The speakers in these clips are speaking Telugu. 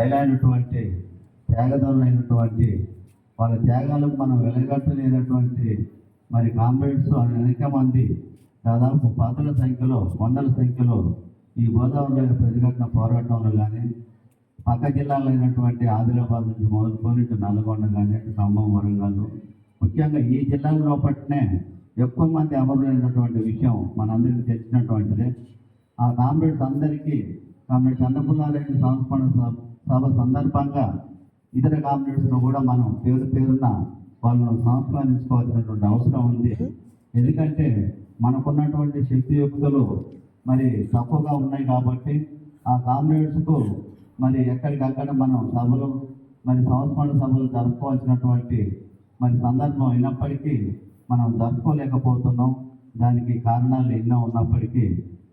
బయలైనటువంటి త్యాగదారులైనటువంటి వాళ్ళ త్యాగాలకు మనం వెలగట్టలేనటువంటి మరి కామ్రేడ్స్ అనేక మంది దాదాపు పాతల సంఖ్యలో వందల సంఖ్యలో ఈ గోదావరిలో ప్రతిఘటన పోరాటంలో కానీ పక్క జిల్లాలో అయినటువంటి ఆదిలాబాద్ నుంచి మొదలుకొని ఇటు నల్గొండ కానీ ఇటు ఖమ్మం వరంగల్ ముఖ్యంగా ఈ జిల్లాల లోపట్నే ఎక్కువ మంది అమరులైనటువంటి విషయం మనందరికీ తెలిసినటువంటిదే. ఆ కామ్రేడ్స్ అందరికీ కామ్రేడ్ చంద్రపుల్లారెడ్డి సంస్మరణ సభ సందర్భంగా ఇతర కామ్రేడ్స్ను కూడా మనం పేరు పేరున వాళ్ళను సంస్కరించుకోవాల్సినటువంటి అవసరం ఉంది. ఎందుకంటే మనకున్నటువంటి శక్తియుక్తులు మరి తక్కువగా ఉన్నాయి కాబట్టి ఆ కామ్రేడ్స్కు మరి ఎక్కడికక్కడ మనం సభలు మరి సంస్మరణ సభలు జరుపుకోవాల్సినటువంటి మరి సందర్భం అయినప్పటికీ మనం జరుపుకోలేకపోతున్నాం. దానికి కారణాలు ఎన్నో ఉన్నప్పటికీ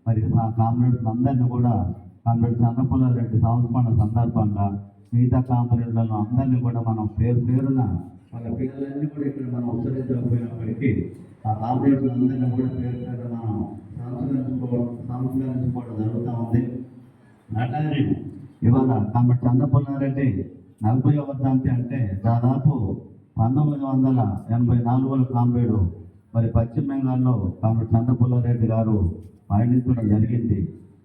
మరి ఆ కామ్రేడ్స్ అందరినీ కూడా కామడ చంద్రపుల్ల రెడ్డి సంస్మరణ సందర్భంగా మిగతా కామ్రేడ్లను అందరినీ కూడా మనం పేరు పేరున వాళ్ళ పేర్లన్నీ కూడా ఇక్కడ మనం ఉచ్చరించకపోయినప్పటికీ ఆ కామ్రేడ్స్ అందరినీ కూడా పేరు పేరు మనం సంస్కరించుకోవడం సంస్కరించుకోవడం జరుగుతూ ఉంది. అట్లానే ఇవాళ కాబట్టి చంద్రపుల్లారెడ్డి నలభై వర్ధంతి అంటే దాదాపు పంతొమ్మిది వందల ఎనభై నాలుగులో కామ్రేడు మరి పశ్చిమ బెంగాల్లో కామ్రేడ్ చంద్రపుల్లారెడ్డి గారు మరణించడం జరిగింది.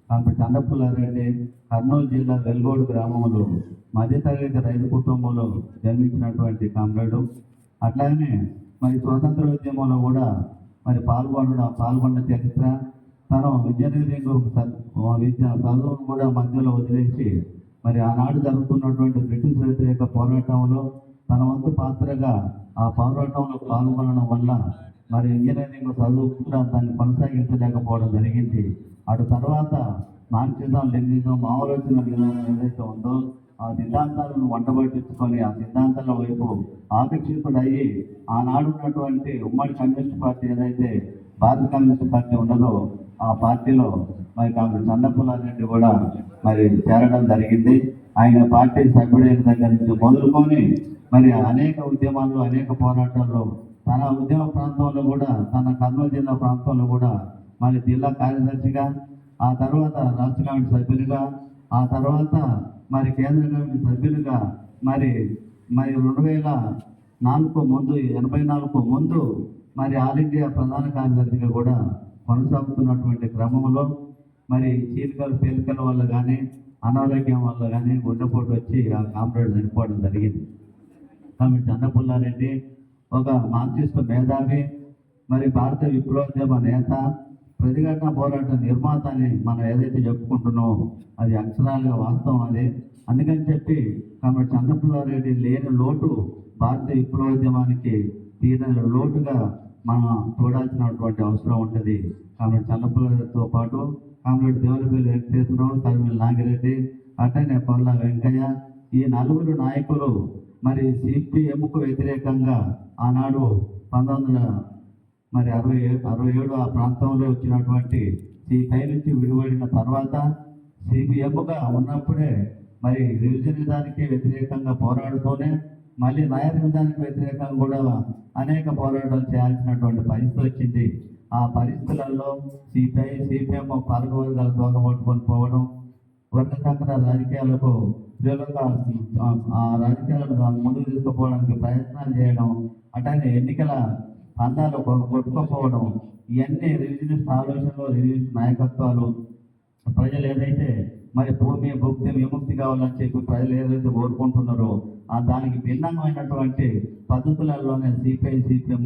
కాబట్టి అన్నపుల్లారెడ్డి కర్నూలు జిల్లా వెల్గోడు గ్రామంలో మధ్యతరగతి రైతు కుటుంబంలో జన్మించినటువంటి కామ్రేడు. అట్లానే మరి స్వాతంత్ర ఉద్యమంలో కూడా మరి పాల్గొనడం పాల్గొన్న చరిత్ర తను ఇంజనీరింగ్ విద్య చదువును కూడా మధ్యలో వదిలేసి మరి ఆనాడు జరుగుతున్నటువంటి బ్రిటిష్ వ్యతిరేక పోరాటంలో తన వంతు పాత్రగా ఆ పోరాటంలో పాల్గొనడం వల్ల మరి ఇంజనీరింగ్ చదువుకుండా దాన్ని కొనసాగించలేకపోవడం జరిగింది. అటు తర్వాత మార్క్సిజం లెనిజం ఆలోచన విధానం ఏదైతే ఉందో ఆ సిద్ధాంతాలను వంటబట్టించుకొని ఆ సిద్ధాంతాల వైపు ఆకర్షితుడయ్యి ఆనాడు ఉన్నటువంటి ఉమ్మడి కమ్యూనిస్ట్ పార్టీ ఏదైతే భారత కమ్యూనిస్ట్ పార్టీ ఉన్నదో ఆ పార్టీలో మరి కాంగ్రెస్ చంద్రపుల్లారెడ్డి కూడా మరి చేరడం జరిగింది. ఆయన పార్టీ సభ్యుడైన దగ్గర నుంచి మొదలుకొని మరి అనేక ఉద్యమాల్లో అనేక పోరాటాల్లో తన ఉద్యమ ప్రాంతంలో కూడా తన కర్నూలు జిల్లా ప్రాంతంలో కూడా మరి జిల్లా కార్యదర్శిగా ఆ తర్వాత రాష్ట్ర కమిటీ సభ్యులుగా ఆ తర్వాత మరి కేంద్ర కమిటీ సభ్యులుగా మరి మరి రెండు వేల నాలుగు ముందు ఎనభై నాలుగు ముందు మరి ఆల్ ఇండియా ప్రధాన కార్యదర్శిగా కూడా కొనసాగుతున్నటువంటి క్రమంలో మరి చీలికలు పేలికల వల్ల కానీ అనారోగ్యం వల్ల కానీ గుండెపోటు వచ్చి ఆ కామ్రేడ్ చనిపోవడం జరిగింది. కాబట్టి చంద్రపుల్లారెడ్డి ఒక మార్క్సిస్ట్ మేధావి మరి భారత విప్లవోద్యమ నేత ప్రతిఘటన పోరాట నిర్మాత అని మనం ఏదైతే చెప్పుకుంటున్నామో అది అక్షరాలుగా వాస్తవం అది. అందుకని చెప్పి కాబట్టి చంద్రపుల్లారెడ్డి లేని లోటు భారత విప్లవోద్యమానికి తీరని లోటుగా మనం చూడాల్సినటువంటి అవసరం ఉంటుంది. కాబట్టి చంద్రపుల్లారెడ్డితో పాటు కామరెడ్డి దేవులపల్లి వెంకటేశ్వరరావు తరిమిల నాగిరెడ్డి అట్టనే పొల్ల వెంకయ్య ఈ నలుగురు నాయకులు మరి సిపిఎంకు వ్యతిరేకంగా ఆనాడు పంతొమ్మిది వందల మరి అరవై అరవై ఏడు ఆ ప్రాంతంలో వచ్చినటువంటి సిపిఐ నుంచి విడిపడిన తర్వాత సిపిఎంగా ఉన్నప్పుడే మరి రివిజనిజానికి వ్యతిరేకంగా పోరాడుతూనే మళ్ళీ నయ రివిజానికి వ్యతిరేకంగా కూడా అనేక పోరాటాలు చేయాల్సినటువంటి పరిస్థితి వచ్చింది. ఆ పరిస్థితులలో సిపిఐ సిపిఎం పాలక వర్గాలు దోగబట్టుకొని పోవడం వర్గ రాజకీయాలకు విలువగా ఆ రాజకీయాలను ముందుకు తీసుకుపోవడానికి ప్రయత్నాలు చేయడం అట్లానే ఎన్నికల పందాలు కొట్టుకోపోవడం ఇవన్నీ రివిజనిస్ట్ ఆలోచనలు రివిజనిస్ట్ నాయకత్వాలు. ప్రజలు ఏదైతే మరి భూమి భుక్తి విముక్తి కావాలని చెప్పి ప్రజలు ఏదైతే కోరుకుంటున్నారో ఆ దానికి భిన్నమైనటువంటి పద్ధతులలోనే సిపిఐ సిపిఎం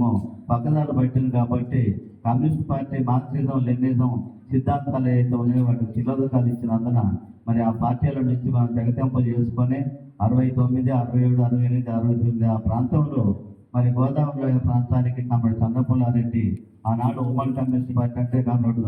పక్కదారు పట్టింది కాబట్టి కమ్యూనిస్ట్ పార్టీ మార్క్సిజం లెనిజం సిద్ధాంతాలు ఏదైతే ఉన్నాయో వాటికి శిలోదకాలు ఇచ్చినందున మరి ఆ పార్టీల నుంచి మనం తెగతెంపులు చేసుకొని అరవై తొమ్మిది అరవై ఏడు అరవై ఎనిమిది అరవై తొమ్మిది ఆ ప్రాంతంలో మరి గోదావరి ప్రాంతానికి కమ్మడి చంద్రపుల్లారెడ్డి ఆనాడు ఉమ్మడి కమ్యూనిస్ట్ పార్టీ అంటే కమ్మడి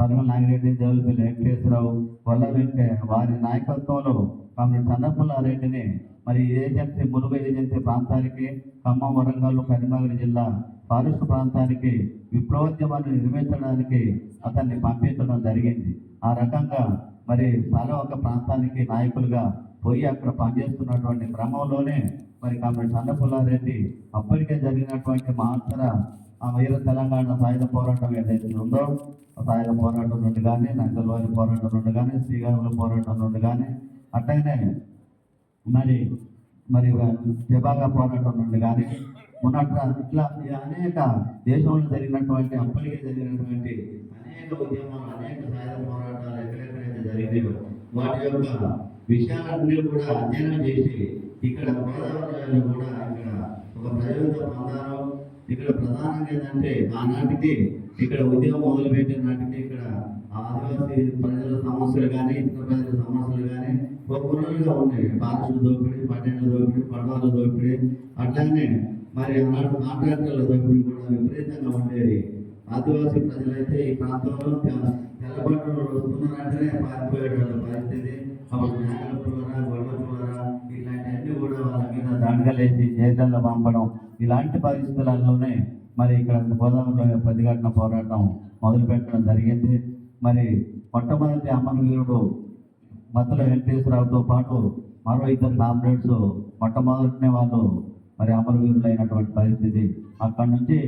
పద్మ నాగిరెడ్డి దేవులపల్లి వెంకటేశ్వరరావు వల్ల వెంకయ్య వారి నాయకత్వంలో కమ్మడి చంద్రపుల్లారెడ్డిని మరి ఏజెన్సీ ములుగు ఏజెన్సీ ప్రాంతానికి ఖమ్మం వరంగల్ కరీంనగర్ జిల్లా ఫారెస్ట్ ప్రాంతానికి విప్లవోద్యమాన్ని నిర్మించడానికి అతన్ని పంపించడం జరిగింది. ఆ రకంగా మరి తల ఒక ప్రాంతానికి నాయకులుగా పోయి అక్కడ పనిచేస్తున్నటువంటి క్రమంలోనే మరి కాబట్టి చంద్రపుల్లారెడ్డి అప్పటికే జరిగినటువంటి మహత్తర ఆ వీర తెలంగాణ సాయుధ పోరాటం ఏదైతే ఉందో సాయుధ పోరాటం నుండి కానీ నక్సల్వాది పోరాటం నుండి కానీ శ్రీకాకుళం పోరాటం నుండి కానీ అట్లనే మరి మరి తెబాగా పోరాటం నుండి కానీ ఉన్నట్ల ఇట్లా అనేక దేశంలో జరిగినటువంటి అప్పటికే జరిగినటువంటి అనేక ఉద్యమాలు అనేక సాయుధ పోరాటాలు ఎక్కడెక్కడైతే జరిగినాయో వాటి యొక్క విషయాలన్నీ కూడా అధ్యయనం చేసి ఇక్కడ గోదావరి కూడా ఇక్కడ ఒక ప్రయోజన పొందారు ఇక్కడ ప్రధానంగా ఏంటంటే ఆనాటికి ఇక్కడ ఉద్యోగం మొదలుపెట్టే నాటికి ఇక్కడ ఆదివాసీ ప్రజల సమస్యలు కానీ ఇతర ప్రజల సమస్యలు కానీ ఒక్కొక్కరుగా ఉన్నాయి. పాలసీల దోపిడీ పట్టణ దోపిడీ పడవల దోపిడీ. అట్లానే మరి ఆనాడు కాంట్రాక్టర్ల దోపిడీ కూడా విపరీతంగా ఉండేది. ఆదివాసీ ప్రజలైతే ఈ ప్రాంతంలో తె- తెల్లబట్టలు వస్తున్నారంటేనే పారిపోయేటువంటి పరిస్థితి. అప్పుడు మేకల మీద దాడుగలేసి పంపడం ఇలాంటి పరిస్థితులలోనే మరి ఇక్కడ గోదావరిలో ప్రతిఘటన పోరాటం మొదలు పెట్టడం జరిగింది. మరి మొట్టమొదటి అమరవీరుడు మత్తుల వెంకటేశ్వరరావుతో పాటు మరో ఇద్దరు కామ్రేడ్స్ మొట్టమొదటినే వాళ్ళు మరి అమరవీరులైనటువంటి పరిస్థితి. అక్కడి నుంచి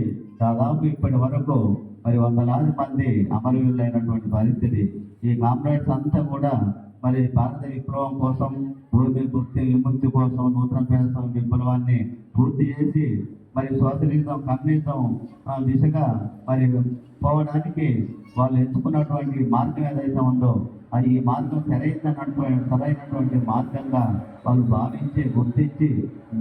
దాదాపు ఇప్పటి వరకు మరి వందలాది మంది అమరవీరులైనటువంటి పరిస్థితి. ఈ కామ్రేడ్స్ అంతా కూడా మరి భారత విప్లవం కోసం భూమి గుర్తి విముక్తి కోసం నూతన పేదం విప్లవాన్ని పూర్తి చేసి మరి సోషలిజం కమ్యూనిజం ఆ, దిశగా మరి పోవడానికి వాళ్ళు ఎంచుకున్నటువంటి మార్గం ఏదైతే ఉందో అది ఈ మార్గం సరైనటువంటి సరైనటువంటి మార్గంగా వాళ్ళు భావించి గుర్తించి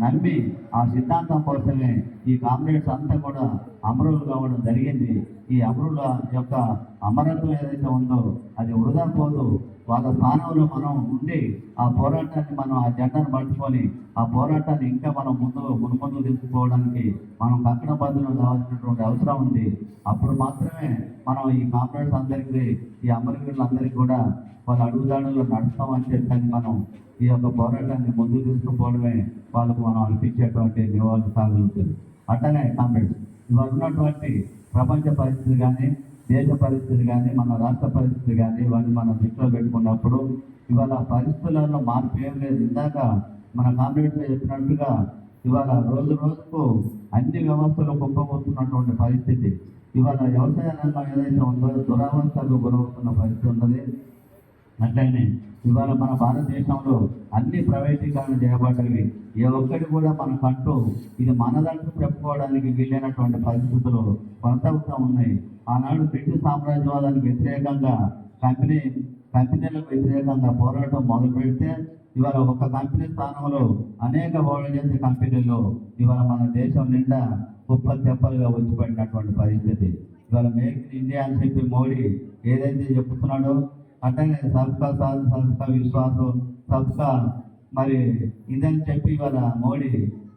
నమ్మి ఆ సిద్ధాంతం కోసమే ఈ కామ్రేడ్స్ అంతా కూడా అమరులు కావడం జరిగింది. ఈ అమరుల యొక్క అమరత్వం ఏదైతే ఉందో అది వృధా పోదు. వాళ్ళ స్థానంలో మనం ఉండి ఆ పోరాటాన్ని మనం ఆ జెండాను పట్టుకొని ఆ పోరాటాన్ని ఇంకా మనం ముందు మునుముందు తీసుకుపోవడానికి మనం కక్కన బదులు కావాల్సినటువంటి అవసరం ఉంది. అప్పుడు మాత్రమే మనం ఈ కామ్రేడ్స్ అందరికీ ఈ అమరవీరులందరికీ కూడా వాళ్ళ అడుగుదాడుల్లో నడుస్తామని చెప్పని మనం ఈ యొక్క పోరాటాన్ని ముందుకు తీసుకుపోవడమే వాళ్ళకు మనం అనిపించేటువంటి నివాళులు సాగుతుంది. అట్లనే కామ్రేడ్స్ ఇవాళ ఉన్నటువంటి ప్రపంచ పరిస్థితి కానీ దేశ పరిస్థితి కానీ మన రాష్ట్ర పరిస్థితి కానీ ఇవన్నీ మనం దృష్టిలో పెట్టుకున్నప్పుడు ఇవాళ పరిస్థితులలో మార్పు ఏం లేదు. ఇందాక మన కామ్రేడ్స్ చెప్పినట్టుగా ఇవాళ రోజు రోజుకు అన్ని వ్యవస్థలు కుప్పబోతున్నటువంటి పరిస్థితి. ఇవాళ వ్యవసాయ రంగం ఏదైతే ఉందో దురావస్థకు గురవుతున్న పరిస్థితి ఉన్నది. అట్లనే ఇవాళ మన భారతదేశంలో అన్ని ప్రైవేటీకరణ చేయబడ్డవి. ఏ ఒక్కటి కూడా మనకంటూ ఇది మనదంటూ చెప్పుకోవడానికి వీలైనటువంటి పరిస్థితులు కొనసాగుతూ ఉన్నాయి. ఆనాడు బ్రిటిష్ సామ్రాజ్యవాదానికి వ్యతిరేకంగా కంపెనీ కంపెనీలకు వ్యతిరేకంగా పోరాటం మొదలు పెడితే ఇవాళ ఒక కంపెనీ స్థానంలో అనేక వాణిజ్య కంపెనీలు ఇవాళ మన దేశం నిండా కుప్పలు తెప్పలుగా వచ్చిపడినటువంటి పరిస్థితి. ఇవాళ మేక్ ఇన్ ఇండియా అని చెప్పి మోడీ ఏదైతే చెప్తున్నాడో అట్లనే సబ్కా సాధు సబ్కా విశ్వాసం సబ్కా మరి ఇదని చెప్పి ఇవాళ మోడీ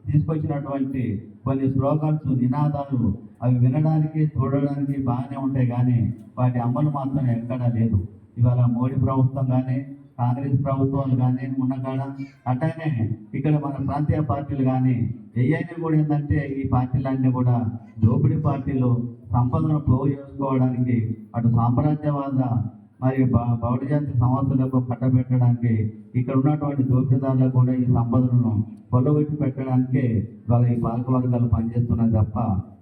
తీసుకొచ్చినటువంటి కొన్ని స్లోగన్స్ నినాదాలు అవి వినడానికి చూడడానికి బాగానే ఉంటాయి కానీ వాటి అమలు మాత్రం ఎక్కడా లేదు. ఇవాళ మోడీ ప్రభుత్వం కానీ కాంగ్రెస్ ప్రభుత్వాలు కానీ ఉన్న కాడ అట్లనే ఇక్కడ మన ప్రాంతీయ పార్టీలు కానీ ఏఐని కూడా ఏంటంటే ఈ పార్టీలన్నీ కూడా దోపిడీ పార్టీలు సంపదను పోగు చేసుకోవడానికి అటు సామ్రాజ్యవాద మరి బ- సంస్థలకు సమస్యలకు కట్టబెట్టడానికి ఇక్కడ ఉన్నటువంటి దోపిదారులకు కూడా ఈ సంపదలను కొలగొట్టి పెట్టడానికే వాళ్ళ ఈ పాలకవర్గాలు పనిచేస్తున్నారు పనిచేస్తున్నాయి తప్ప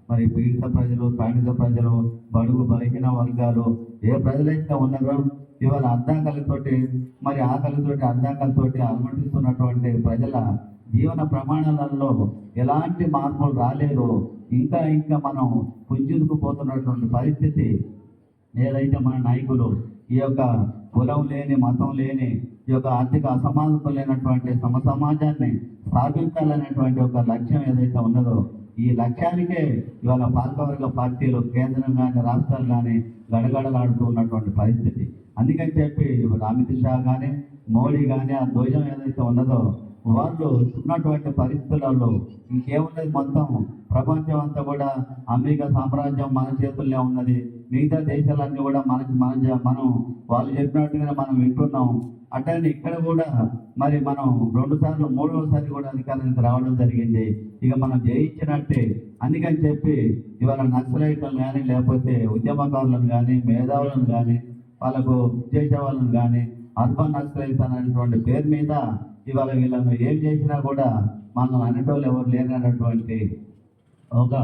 మరి పీడిత ప్రజలు తాడిత ప్రజలు బడుగు బలహీన వర్గాలు ఏ ప్రజలైతే ఉన్నారో? ఇవాళ అర్థాకలతోటి మరి ఆకలితోటి అర్థాకలతోటి అలమటిస్తున్నటువంటి ప్రజల జీవన ప్రమాణాలలో ఎలాంటి మార్పులు రాలేదు ఇంకా ఇంకా మనం పుంజుకుపోతున్నటువంటి పరిస్థితి ఏదైతే మన నాయకులు ఈ యొక్క కులం లేని మతం లేని ఈ యొక్క ఆర్థిక అసమానత లేనటువంటి సమ సమాజాన్ని స్థాపించాలనేటువంటి ఒక లక్ష్యం ఏదైతే ఉన్నదో ఈ లక్ష్యానికే ఇవాళ పాలకవర్గ పార్టీలు కేంద్రం కానీ రాష్ట్రాలు కానీ గడగడలాడుతూ ఉన్నటువంటి పరిస్థితి. అందుకని చెప్పి అమిత్ షా కానీ మోడీ కానీ ఆ ధ్వజం ఏదైతే ఉన్నదో వాళ్ళు ఉన్నటువంటి పరిస్థితులలో ఇంకేమున్నది మొత్తం ప్రపంచం అంతా కూడా అమెరికా సామ్రాజ్యం మన చేతుల్లో ఉన్నది. మిగతా దేశాలన్నీ కూడా మనకి మన మనం వాళ్ళు చెప్పినట్టుగా మనం వింటున్నాం. అట్లనే ఇక్కడ కూడా మరి మనం రెండు సార్లు మూడవసారి కూడా అధికారానికి రావడం జరిగింది. ఇక మనం జయించినట్టే. అందుకని చెప్పి ఇవాళ నక్సలైట్లను కానీ లేకపోతే ఉద్యమకారులను కానీ మేధావులను కానీ వాళ్ళకు చేసే వాళ్ళని కానీ అర్బన్ నక్సలైట్స్ అనేటువంటి పేరు మీద ఇవాళ వీళ్ళను ఏం చేసినా కూడా మనల్ని అనేటోళ్ళు ఎవరు లేనటువంటి ఒక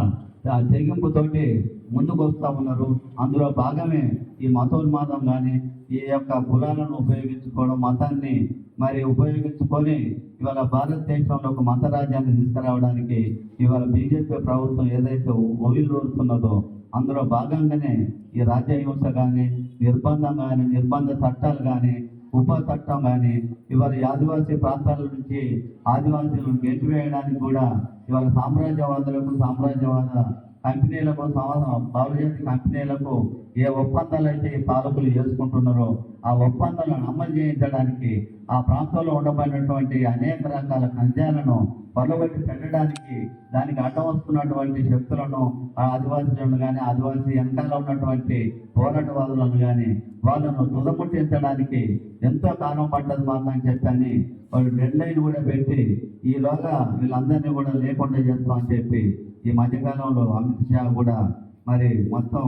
తెగింపుతోటి ముందుకు వస్తూ ఉన్నారు. అందులో భాగమే ఈ మతోన్మాదం కానీ ఈ యొక్క కులాలను ఉపయోగించుకోవడం మతాన్ని మరి ఉపయోగించుకొని ఇవాళ భారతదేశంలో ఒక మత రాజ్యాన్ని తీసుకురావడానికి ఇవాళ బీజేపీ ప్రభుత్వం ఏదైతే ఒవిలుతున్నదో అందులో భాగంగానే ఈ రాజ్య హింస కానీ నిర్బంధం కానీ నిర్బంధ చట్టాలు కానీ ఉప చట్టం కానీ ఇవాళ ఆదివాసీ ప్రాంతాల నుంచి ఆదివాసీలను గెంటివేయడానికి కూడా ఇవాళ సామ్రాజ్యవాదులకు సామ్రాజ్యవాద కంపెనీలకు కోసం బహుళజాతి కంపెనీలకు ఏ ఒప్పందాలు అయితే ఈ పాలకులు చేసుకుంటున్నారో ఆ ఒప్పందాలను అమలు చేయించడానికి ఆ ప్రాంతంలో ఉండబడినటువంటి అనేక రకాల ఖంజాలను పొలబెట్టి పెట్టడానికి దానికి అడ్డం వస్తున్నటువంటి శక్తులను ఆ ఆదివాసీలను కానీ ఆదివాసీ వెనకాల ఉన్నటువంటి పోరాటవాదులను కానీ వాళ్ళను తుదముట్టించడానికి ఎంతో కాలం పడ్డది మాకు అని చెప్పని వాళ్ళు డెడ్ లైన్ కూడా పెట్టి ఈలోగా వీళ్ళందరినీ కూడా లేకుండా చేస్తామని చెప్పి ఈ మధ్యకాలంలో అమిత్ షా కూడా మరి మొత్తం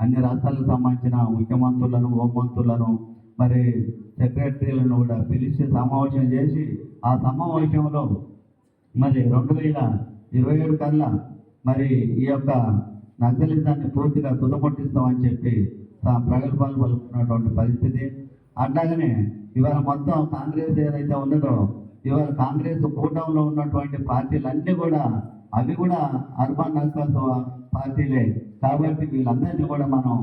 అన్ని రాష్ట్రాలకు సంబంధించిన ముఖ్యమంత్రులను హోంమంత్రులను మరి సెక్రటరీలను కూడా పిలిచి సమావేశం చేసి ఆ సమావేశంలో మరి రెండు వేల ఇరవై ఏడు కల్లా మరి ఈ యొక్క నక్సలిజాన్ని పూర్తిగా తుదముట్టిస్తామని చెప్పి తా- ప్రగల్భాలు పలుకున్నటువంటి పరిస్థితి. అట్లాగనే ఇవాళ మొత్తం కాంగ్రెస్ ఏదైతే ఉన్నదో ఇవాళ కాంగ్రెస్ కూటమిలో ఉన్నటువంటి పార్టీలన్నీ కూడా అవి కూడా అర్బన్ నక్సల్తో పార్టీలే. కాబట్టి వీళ్ళందరినీ కూడా మనం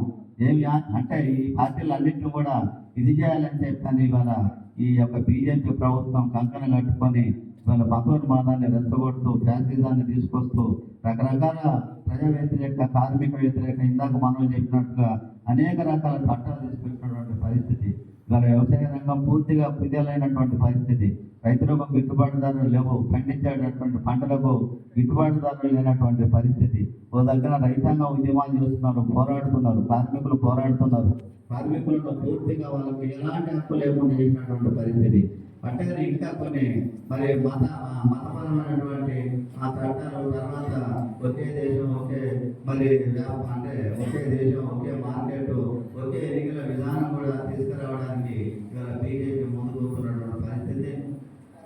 ఏమి అంటే ఈ పార్టీలన్నింటినీ కూడా ఇది చేయాలని చెప్తాను ఇవాళ ఈ యొక్క బీజేపీ ప్రభుత్వం కంకణ కట్టుకొని ఇవాళ మతోన్మాదాన్ని రెచ్చగొడుతూ ఫ్యాసిజాన్ని తీసుకొస్తూ రకరకాల ప్రజా వ్యతిరేక కార్మిక వ్యతిరేక ఇందాక మనం చెప్పినట్టుగా అనేక రకాల చట్టాలు తీసుకొచ్చినటువంటి పరిస్థితి. ఇవాళ వ్యవసాయ రంగం పూర్తిగా కుదేలైనటువంటి పరిస్థితి. రైతులకు గిట్టుబాటు ధరలు లేవు పండించేటటువంటి పంటలకు గిట్టుబాటు ధరలు లేనటువంటి పరిస్థితి. ఓ దగ్గర రైతాంగ ఉద్యమాలు చేస్తున్నారు పోరాడుతున్నారు కార్మికులు పోరాడుతున్నారు. కార్మికులను పూర్తిగా వాళ్ళకి ఎలాంటి హక్కు లేకుండా చేసినటువంటి పరిస్థితి. అట్టగానే ఇంకా కొన్ని మరి మత మతపరమైనటువంటి ఆ చట్టాలు తర్వాత ఒకే దేశం ఒకే మరి అంటే ఒకే దేశం ఒకే మార్కెట్ ఒకే ఎన్నికల విధానం కూడా తీసుకురావడానికి ఇవాళ బీజేపీ ముందు వస్తున్నటువంటి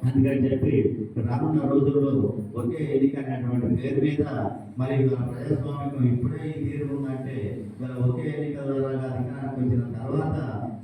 అందుకని చెప్పి రానున్న రోజుల్లో ఒకే ఎన్నిక అనేటువంటి పేరు మీద మరి ప్రజాస్వామ్యం ఇప్పుడే ఈ తీరు ఉందంటే మరి ఒకే ఎన్నిక ద్వారా అధికారానికి వచ్చిన తర్వాత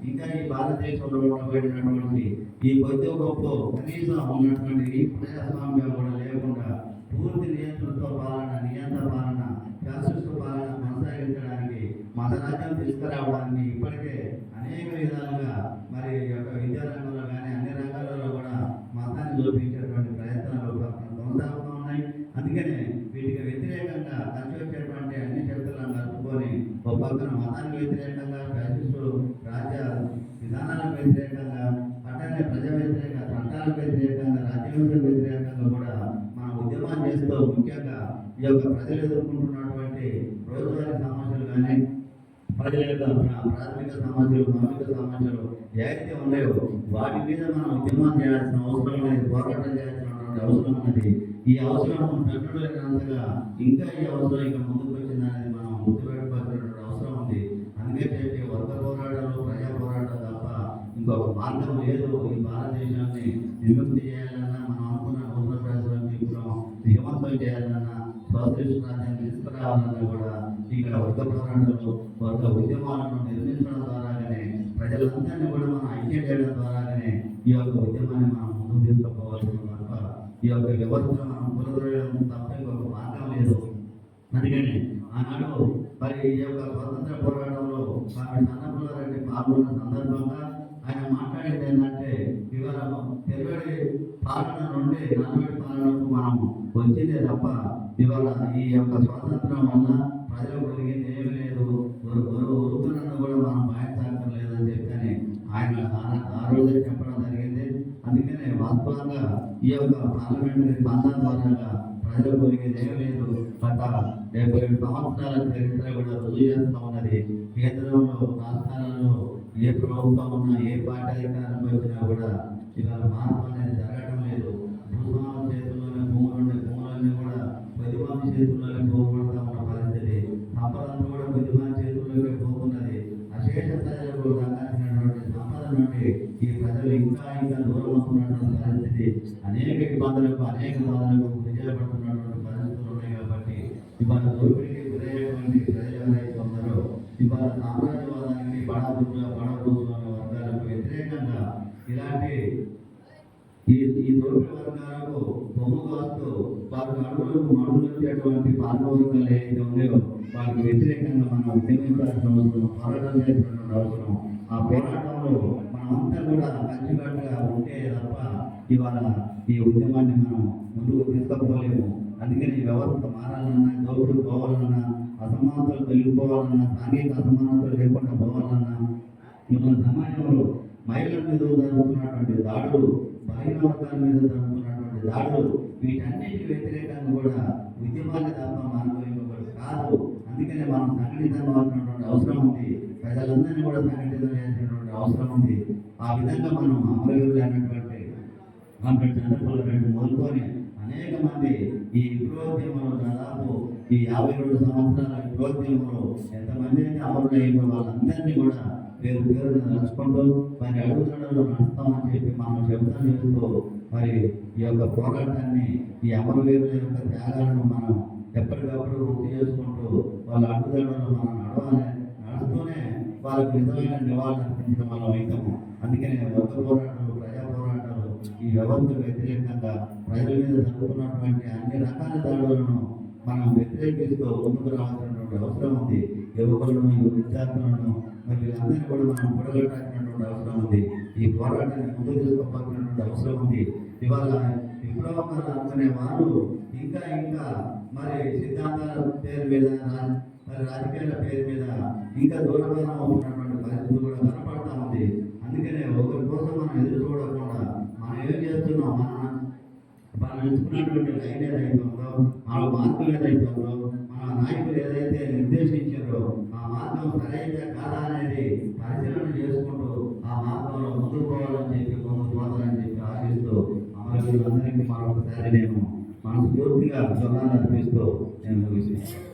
ఇంకా ఈ భారతదేశంలో ఉండబడినటువంటి ఈ కొద్ది గొప్ప కనీసం ఉన్నటువంటి ఈ ప్రజాస్వామ్యం కూడా లేకుండా పూర్తి నియంత్రణతో పాలన నియంత్రణ పాలన ఫ్యాసిస్ట్ పాలన కొనసాగించడానికి మత రాజ్యం తీసుకురావడానికి ఇప్పటికే అనేక విధాలుగా మరి యొక్క విద్యారంగం రంగంలో కానీ అన్ని రంగాలలో కూడా మతాన్ని చూపించేటువంటి ప్రయత్నాలు కొనసాగుతూ ఉన్నాయి అందుకనే వీటికి వ్యతిరేకంగా కలిసి వచ్చేటువంటి అన్ని శక్తులను కలుపుకొని ఒక పక్కన మతానికి వ్యతిరేకంగా ఫ్యాసిస్టు రాజ్య విధానాలకు వ్యతిరేకంగా అట్లనే ప్రజా వ్యతిరేక చట్టాలకు వ్యతిరేకంగా రాజ్యాంగ వ్యతిరేకంగా కూడా మనం ఉద్యమాలు చేస్తూ ముఖ్యంగా ఈ యొక్క ప్రజలు ఎదుర్కొంటున్నటువంటి రోజువారీ సమస్యలు కానీ ప్రజల యొక్క ప్రాథమిక సమస్యలు మౌలిక సమస్యలు ఏవైతే ఉన్నాయో వాటి మీద మనం ఉద్యమం చేయాల్సిన అవసరం అనేది పోరాటం చేయాల్సినటువంటి అవసరం ఉన్నది. ఈ అవసరం తట్టులేనంతగా ఇంకా ఈ అవసరం ఇంకా ముందుకు ఇంకొక ఏదో ఈ భారతదేశాన్ని విముక్తి చేయాలన్నా మనం అనుకున్న నూతన ప్రజాస్వామ్యం దిగవంతం చేయాలన్నా స్వదేశ తీసుకురావాలన్నా కూడా ఇక్కడ వర్గ పోరాటాలు వర్గ ఉద్యమాలను నిర్మించడం ద్వారానే ప్రజలందరినీ కూడా మనం ఐక్యం చేయడం ద్వారానే ఈ యొక్క ఉద్యమాన్ని మనం ముందుకు తీసుకుపోవాల్సిన తప్ప ఈ యొక్క వ్యవస్థను మనం కూలదొరయడం తప్ప ఇంకొక మార్గం లేదు. అందుకని ఆనాడు మరి ఈ యొక్క స్వతంత్ర పోరాటంలో స్వామి సన్నపుల్లారెడ్డి పాల్గొన్న సందర్భంగా ఆయన మాట్లాడేది ఏంటంటే ఇవాళ తెలుగుడి పాలన నుండి నల్లబడి పాలనకు మనం వచ్చిందే తప్ప ఇవాళ ఈ యొక్క స్వాతంత్రం వల్ల ప్రజలు ఒరిగింది ఏమీ లేదు. ఒరు- ఒరు- కూడా మనం భావించక్కర్లేదని చెప్పని ఆయన ఆ- ఆ రోజే చెప్పడం జరిగింది. అందుకనే వాస్తవంగా ఈ యొక్క పార్లమెంటరీ పందా ద్వారా ప్రజలకు ఒరిగేది ఏమీ లేదు గత డెబ్బై ఏడు సంవత్సరాల చరిత్ర కూడా రుజువు చేస్తా ఉన్నది కేంద్రంలో రాష్ట్రాలలో ఏ ప్రభుత్వం ఉన్నా ఏ పార్టీ అధికారానికి వచ్చినా కూడా ఇవాళ మార్పు అనేది జరగడం లేదు. భూస్వామి చేతుల్లోనే భూములు ఉండే భూములన్నీ కూడా కొద్ది చేతుల్లోనే పోగొడతా ఉన్న పరిస్థితి. సంపదంతా కూడా కొద్ది చేతుల్లోనే పోతున్నది అశేష ప్రజలకు దక్కాల్సినటువంటి సంపద నుండి ఈ ప్రజలు ఇంకా ఇంకా దూరం అవుతున్నటువంటి పరిస్థితి. అనేక ఇబ్బందులకు అనేక బాధలకు పరిస్థితులు ఉన్నాయి కాబట్టి ఇవాళ దోపిడీకి గురయ్యేటువంటి ప్రజలు ఎవరైతే ఇవాళ సామ్రాజ్యవాదానికి బడా బుద్ధ బడా అనే వర్గాలకు వ్యతిరేకంగా ఇలాంటి దోపిడి వర్గాలకు బొమ్మ కాస్తూ అడుగులకు మడుగులొచ్చేటువంటి పాల్గొవర్గాలు ఏవైతే ఉన్నాయో వారికి వ్యతిరేకంగా మనం ఉద్యమించాల్సిన అవసరం పోరాటం చేయాల్సిన అవసరం ఆ పోరాటంలో మనమంతా కూడా కలిసికట్టుగా ఉంటే తప్ప ఇవాళ ఈ ఉద్యమాన్ని మనం ముందుకు తీసుకుపోలేము. అందుకని వ్యవస్థ మారాలన్నా గౌరవం పోవాలన్నా అసమానతలు తొలగిపోవాలన్నా సాంఘిక అసమానతలు లేకుండా పోవాలన్నా మన సమాజంలో మహిళల మీద జరుగుతున్నటువంటి దాడులు బలహీన వర్గాల మీద జరుగుతున్నటువంటి దాడులు వీటన్నిటికి వ్యతిరేకంగా కూడా ఉద్యమాన్ని తప్ప మార్గం కాదు. అందుకనే మనం సంఘటితం అవ్వాల్సినటువంటి అవసరం ఉంది. ప్రజలందరినీ కూడా సంఘటితం చేసినటువంటి అవసరం ఉంది. ఆ విధంగా మనం అమరవీరులు అనేటువంటి అంబేడ్ చంద్రబాబు రెడ్డి మొదలుకొని అనేక మంది ఈ విప్లవోద్యమంలో దాదాపు ఈ యాభై రెండు సంవత్సరాల విప్లవోద్యమంలో ఎంతమంది అయితే అమరులయ్యారో వాళ్ళందరినీ కూడా పేరు పేరు నడుచుకుంటూ మరి అడుగుదలలో నడుస్తామని చెప్పి మనం చెబుతాం చేస్తూ మరి ఈ యొక్క పోరాటాన్ని ఈ అమరవీరుల యొక్క త్యాగాలను మనం ఎప్పటికప్పుడు గుర్తు చేసుకుంటూ వాళ్ళ అడుగుదలలో మనం నడవాలి. నడుస్తూనే వాళ్ళకి నిజమైన నివాళులు అర్పించడం మనం అవుతాము. అందుకనే వర్గ పోరాటం ఈ వ్యవస్థకు వ్యతిరేకంగా ప్రజల మీద జరుగుతున్నటువంటి అన్ని రకాల దాడులను మనం వ్యతిరేకిస్తూ ముందుకు రావాల్సినటువంటి అవసరం ఉంది. యువకులను యువ విద్యార్థులను మరి అందరినీ కూడా మనం కూడగట్టాల్సినటువంటి అవసరం ఉంది. ఈ పోరాటాన్ని ముందుకు తీసుకోవాల్సినటువంటి అవసరం ఉంది. ఇవాళ విప్లవకాలు అనుకునే వారు ఇంకా ఇంకా మరి సిద్ధాంతాల పేరు మీద మరి రాజకీయాల పేరు మీద ఇంకా దూరంగా అవుతున్నటువంటి పరిస్థితి కూడా కనపడతా ఉంది. అందుకనే ఒకరి కోసం మనం ఎదురు ఏం చేస్తున్నాం మన మనం ఎంచుకున్నటువంటి లైన్ ఏదైతే ఉందో మన మార్గం ఏదైతే ఉందో మన నాయకులు ఏదైతే నిర్దేశించారో ఆ మార్గం సరైన కాదా అనేది పరిశీలన చేసుకుంటూ ఆ మార్గంలో ముందుకు పోవాలని చెప్పి ముందుకు పోవాలని చెప్పి ఆశిస్తూ అమరవీరులందరికీ మరొకసారి నేను మనస్ఫూర్తిగా జొన్నాలు అర్పిస్తూ నేను ముగిస్తున్నాను.